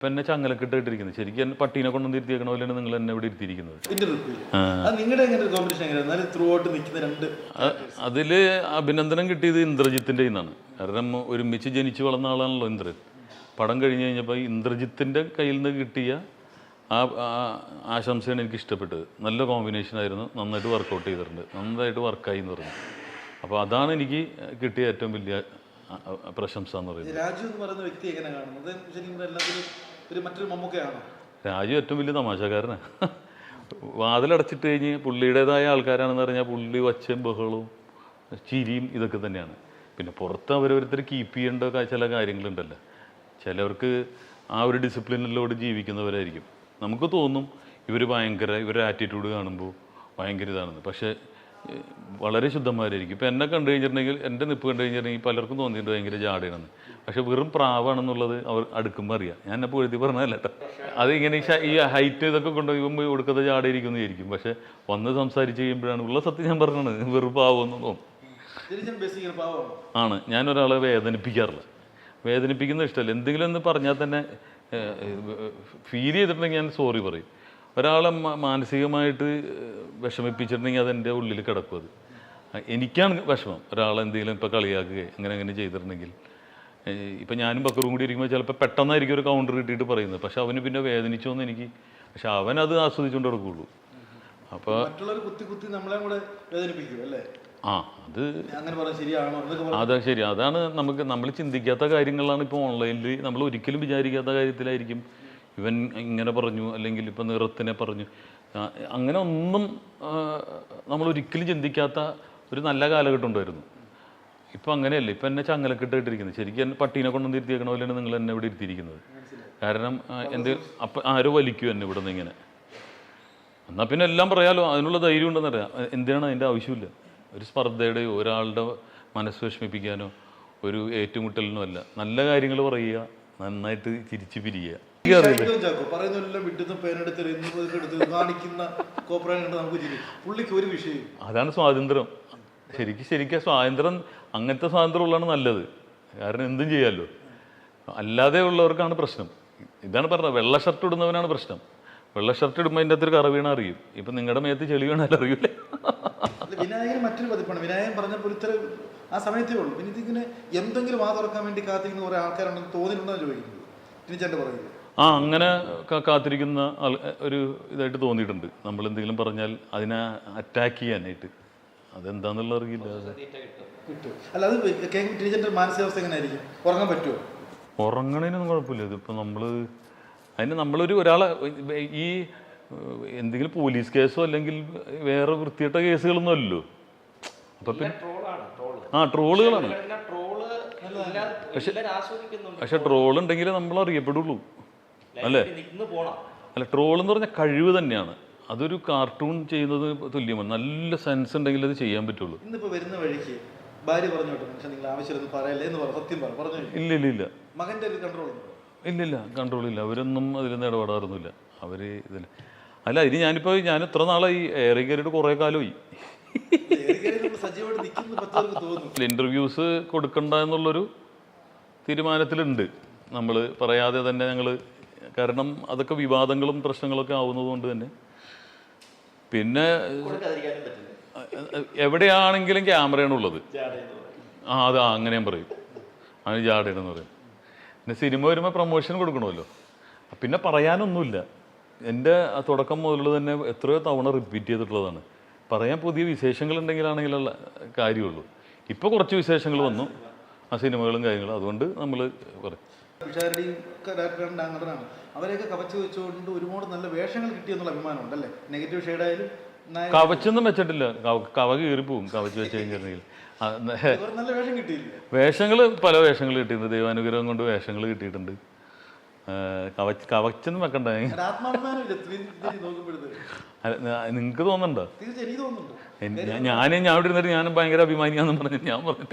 ഇപ്പം എന്നെ ചങ്ങലക്കിട്ട് ഇട്ടിരിക്കുന്നത് ശരിക്കും എന്നെ പട്ടീനെ കൊണ്ടൊന്നും ഇരുത്തിയേക്കണ പോലെയാണ് നിങ്ങൾ എന്നെ ഇവിടെ ഇരുത്തിയിരിക്കുന്നത്. നിങ്ങളുടെ എങ്ങനെ ഒരു കോമ്പറ്റീഷൻ എങ്ങനെയാണ്? എന്നാലും ത്രൂ ഔട്ട് നിൽക്കുന്ന രണ്ട് അതിൽ അഭിനന്ദനം കിട്ടിയത് ഇന്ദ്രജിത്തിന്റെ നിന്നാണ് കാരണം ഒരുമിച്ച് ജനിച്ചു വളർന്ന ആളാണല്ലോ ഇന്ദ്രൻ. പടം കഴിഞ്ഞ് കഴിഞ്ഞപ്പോൾ ഇന്ദ്രജിത്തിന്റെ കയ്യിൽ നിന്ന് കിട്ടിയ ആ ആ- ആശംസയാണ് എനിക്ക് ഇഷ്ടപ്പെട്ടത്. നല്ല കോമ്പിനേഷൻ ആയിരുന്നു. നന്നായിട്ട് വർക്കൗട്ട് ചെയ്തിട്ടുണ്ട്. നന്നായിട്ട് വർക്കായി എന്ന് പറഞ്ഞു. അപ്പോൾ അതാണ് എനിക്ക് കിട്ടിയ ഏറ്റവും വലിയ പ്രശംസ എന്ന് പറയുന്നത്. രാജു എന്ന് പറയുന്ന വ്യക്തി എങ്ങനെ കാണുന്നത് ശരിക്കും എല്ലാത്തിലും ഒരു മറ്റൊരു മമ്മൂക്കയാണോ? രാജു ഏറ്റവും വലിയ തമാശക്കാരനാണ് വാതിലടച്ചിട്ട് കഴിഞ്ഞ് പുള്ളിയുടേതായ ആൾക്കാരാണെന്ന് പറഞ്ഞാൽ പുള്ളി വച്ചും ബഹളവും ചിരിയും ഇതൊക്കെ തന്നെയാണ്. പിന്നെ പുറത്ത് അവരോരുത്തർ കീപ്പ് ചെയ്യേണ്ട ചില കാര്യങ്ങളുണ്ടല്ലോ. ചിലവർക്ക് ആ ഒരു ഡിസിപ്ലിനിലോട് ജീവിക്കുന്നവരായിരിക്കും. നമുക്ക് തോന്നും ഇവർ ഭയങ്കര ഇവരുടെ ആറ്റിറ്റ്യൂഡ് കാണുമ്പോൾ ഭയങ്കര ഇതാണെന്ന്. പക്ഷേ വളരെ ശുദ്ധന്മാരായിരിക്കും ഇപ്പം എന്നെ കണ്ടു കഴിഞ്ഞിട്ടുണ്ടെങ്കിൽ എന്റെ നിപ്പ് കണ്ടു കഴിഞ്ഞിട്ടുണ്ടെങ്കിൽ പലർക്കും തോന്നിയിട്ടുണ്ട് ഭയങ്കര ജാടയാണെന്ന്. പക്ഷെ വെറും പ്രാവാണെന്നുള്ളത് അവർ അടുക്കുമ്പോൾ അറിയാം. ഞാൻ എന്നെ പൊഴുതി പറഞ്ഞതല്ല കേട്ടോ അത് ഇങ്ങനെ ഈ ഹൈറ്റ് ഇതൊക്കെ കൊണ്ടുപോയി കൊടുക്കാതെ ജാടയിരിക്കും വിചാരിക്കും. പക്ഷെ വന്ന് സംസാരിച്ച് കഴിയുമ്പോഴാണ് ഉള്ള സത്യം ഞാൻ പറഞ്ഞത്. വെറും പാവമെന്ന് തോന്നും. ആണ്. ഞാൻ ഒരാളെ വേദനിപ്പിക്കാറില്ല. വേദനിപ്പിക്കുന്ന ഇഷ്ടമല്ല. എന്തെങ്കിലും ഒന്ന് പറഞ്ഞാൽ തന്നെ ഫീൽ ചെയ്തിട്ടുണ്ടെങ്കിൽ ഞാൻ സോറി പറയും. ഒരാളെ മാനസികമായിട്ട് വിഷമിപ്പിച്ചിട്ടുണ്ടെങ്കിൽ അതെന്റെ ഉള്ളിൽ കിടക്കും അത്. എനിക്കാണ് വിഷമം. ഒരാളെന്തെങ്കിലും ഇപ്പോൾ കളിയാക്കുക അങ്ങനെ അങ്ങനെ ചെയ്തിട്ടുണ്ടെങ്കിൽ. ഇപ്പം ഞാനും ബക്കറും കൂടി ഇരിക്കുമ്പോൾ ചിലപ്പോൾ പെട്ടെന്നായിരിക്കും ഒരു കൗണ്ടർ കിട്ടിയിട്ട് പറയുന്നത്. പക്ഷെ അവന് പിന്നെ വേദനിച്ചോന്ന് എനിക്ക്. പക്ഷെ അവൻ അത് ആസ്വദിച്ചുകൊണ്ട് നടക്കുകയുള്ളൂ അപ്പോൾ മറ്റുള്ളവർ കുത്തി കുത്തി നമ്മളെ കൂടെ വേദനിപ്പിക്കും അല്ലേ? ആ അത് അതെ ശരി. അതാണ് നമുക്ക് നമ്മൾ ചിന്തിക്കാത്ത കാര്യങ്ങളാണ് ഇപ്പോൾ ഓൺലൈനിൽ നമ്മൾ ഒരിക്കലും വിചാരിക്കാത്ത കാര്യത്തിലായിരിക്കും. ഇവൻ ഇങ്ങനെ പറഞ്ഞു അല്ലെങ്കിൽ ഇപ്പം നിറത്തിനെ പറഞ്ഞു. അങ്ങനെ ഒന്നും നമ്മൾ ഒരിക്കലും ചിന്തിക്കാത്ത ഒരു നല്ല കാലഘട്ടം ഉണ്ടായിരുന്നു. ഇപ്പം അങ്ങനെയല്ല? ഇപ്പം എന്നെ ചങ്ങലക്കിട്ട് ഇട്ടിരിക്കുന്നത് ശരിക്കും എന്നെ പട്ടീനെ കൊണ്ടു ഇരുത്തിയേക്കണ പോലെയാണ് നിങ്ങൾ എന്നെ ഇവിടെ ഇരുത്തിയിരിക്കുന്നത്. കാരണം എന്ത് അപ്പം ആരോ വലിക്കും എന്നെ ഇവിടെ നിന്ന് ഇങ്ങനെ. എന്നാൽ പിന്നെ എല്ലാം പറയാലോ അതിനുള്ള ധൈര്യം ഉണ്ടെന്നറിയാം എന്തിനാണ് അതിന്റെ ആവശ്യമില്ല? ഒരു സ്പർദ്ധയുടെയോ ഒരാളുടെ മനസ്സ് വിഷമിപ്പിക്കാനോ ഒരു ഏറ്റുമുട്ടലിനോ അല്ല. നല്ല കാര്യങ്ങൾ പറയുക നന്നായിട്ട് ചിരിച്ചു പിരിയുക. അതാണ് സ്വാതന്ത്ര്യം. ശരിക്കും ശരിക്കും സ്വാതന്ത്ര്യം അങ്ങനത്തെ സ്വാതന്ത്ര്യം ഉള്ളതാണ് നല്ലത്. കാരണം എന്തും ചെയ്യാമല്ലോ അല്ലാതെ ഉള്ളവർക്കാണ് പ്രശ്നം. ഇതാണ് പറഞ്ഞത്. വെള്ള ഷർട്ട് ഇടുന്നവനാണ് പ്രശ്നം. വെള്ള ഷർട്ട് ഇടുമ്പോൾ അതിന്റെ അകത്തൊരു കറ വീണ അറിയും. ഇപ്പം നിങ്ങളുടെ മേത്ത് ചെളി വീണാൽ അറിയൂലേ? വിനായകൻ മറ്റൊരു പതിപ്പാണ്. വിനായകൻ പറഞ്ഞപ്പോൾ ഇത്ര ആ സമയത്തേ ഉള്ളൂ. പിന്നെ ഇതിങ്ങനെ എന്തെങ്കിലും വാ തുറക്കാൻ വേണ്ടി കാത്തിരിക്കുന്ന കുറേ ആൾക്കാരുണ്ടെന്ന് തോന്നിയിട്ടുണ്ടോ ചോദിക്കുന്നത് ടിനിച്ചേട്ടൻ പറയുന്നത് ആ അങ്ങനെ കാത്തിരിക്കുന്ന ആൾ ഒരു ഇതായിട്ട് തോന്നിയിട്ടുണ്ട് നമ്മൾ എന്തെങ്കിലും പറഞ്ഞാൽ അതിനെ അറ്റാക്ക് ചെയ്യാനായിട്ട് അതെന്താന്നുള്ള അറിയില്ല ഉറങ്ങണേനൊന്നും മാനസികാവസ്ഥ എങ്ങനെയായിരിക്കും ഉറങ്ങാൻ പറ്റുമോ കുഴപ്പമില്ല ഇതിപ്പോൾ നമ്മൾ അതിന് നമ്മളൊരു ഒരാളെ ഈ എന്തെങ്കിലും പോലീസ് കേസോ അല്ലെങ്കിൽ വേറെ വൃത്തിയിട്ട കേസുകളൊന്നും അല്ലല്ലോ അപ്പൊ പിന്നെ ആ ട്രോളുകളാണ് പക്ഷെ പക്ഷെ ട്രോൾ ഉണ്ടെങ്കിലേ നമ്മൾ അറിയപ്പെടുള്ളൂ അല്ലേ? അല്ല ട്രോൾ എന്ന് പറഞ്ഞാൽ കഴിവ് തന്നെയാണ്. അതൊരു കാർട്ടൂൺ ചെയ്യുന്നത് തുല്യമാണ്. നല്ല സെൻസ് ഉണ്ടെങ്കിൽ അത് ചെയ്യാൻ പറ്റുള്ളൂ. ഇന്നിപ്പോ വരുന്ന വഴിക്ക് ഭാര്യ പറഞ്ഞു പക്ഷെ നിങ്ങൾ ആവശ്യമൊന്നും പറയല്ലേ എന്ന് പറഞ്ഞു സത്യം പറഞ്ഞു പറഞ്ഞു ഇല്ല ഇല്ല ഇല്ല. മകന്റെ ഒരു കൺട്രോൾ ഇല്ല ഇല്ല കൺട്രോൾ ഇല്ല. അവരൊന്നും അതിലൊന്നും ഇടപെടാറൊന്നുമില്ല. അവർ ഇതിൽ അല്ല ഇനി ഞാനിപ്പോൾ ഞാൻ ഇത്ര നാളായി ഏറെ കയറിയിട്ട് കുറേ കാലമായി. ഇന്റർവ്യൂസ് ഇന്റർവ്യൂസ് കൊടുക്കണ്ട എന്നുള്ളൊരു തീരുമാനത്തിലുണ്ട്. നമ്മൾ പറയാതെ തന്നെ ഞങ്ങൾ കാരണം അതൊക്കെ വിവാദങ്ങളും പ്രശ്നങ്ങളൊക്കെ ആവുന്നത് കൊണ്ട് തന്നെ. പിന്നെ എവിടെയാണെങ്കിലും ക്യാമറയാണ് ഉള്ളത് ആ അത് ആ, അങ്ങനെ ഞാൻ പറയും. അങ്ങനെ ജാടയിടെന്ന് പറയും. പിന്നെ സിനിമ വരുമ്പോൾ പ്രൊമോഷൻ കൊടുക്കണമല്ലോ. പിന്നെ പറയാനൊന്നുമില്ല. എന്റെ തുടക്കം മുതൽ തന്നെ എത്രയോ തവണ റിപ്പീറ്റ് ചെയ്തിട്ടുള്ളതാണ്. പറയാൻ പുതിയ വിശേഷങ്ങൾ ഉണ്ടെങ്കിലാണെങ്കിലുള്ള കാര്യമുള്ളൂ. ഇപ്പോൾ കുറച്ച് വിശേഷങ്ങൾ വന്നു. ആ സിനിമകളും കാര്യങ്ങളും. അതുകൊണ്ട് നമ്മൾ പറയും. ഡയറക്ടറുടെ അങ്ങോട്ടാണ് അവരെയൊക്കെ കവച്ചു വെച്ചുകൊണ്ട് ഒരുപാട് നല്ല വേഷങ്ങൾ കിട്ടിയെന്നുള്ള അഭിമാനമുണ്ട് അല്ലേ നെഗറ്റീവ് ഷെയ്ഡായാലും കവച്ചൊന്നും വെച്ചിട്ടില്ല. കവ- കവ കീറിപ്പോവും കവച്ച് വെച്ച് കിട്ടിയില്ല? വേഷങ്ങൾ പല വേഷങ്ങൾ കിട്ടിയിട്ടുണ്ട്. ദൈവാനുഗ്രഹം കൊണ്ട് വേഷങ്ങൾ കിട്ടിയിട്ടുണ്ട്. കവച്ച് കവച്ചൊന്നും വെക്കണ്ട. നിങ്ങൾക്ക് തോന്നണ്ടോ ഞാൻ ഞാൻ ഇവിടെ ഇരുന്നിട്ട് ഞാൻ ഭയങ്കര അഭിമാനിയാന്ന് പറഞ്ഞു ഞാൻ പറഞ്ഞിട്ട്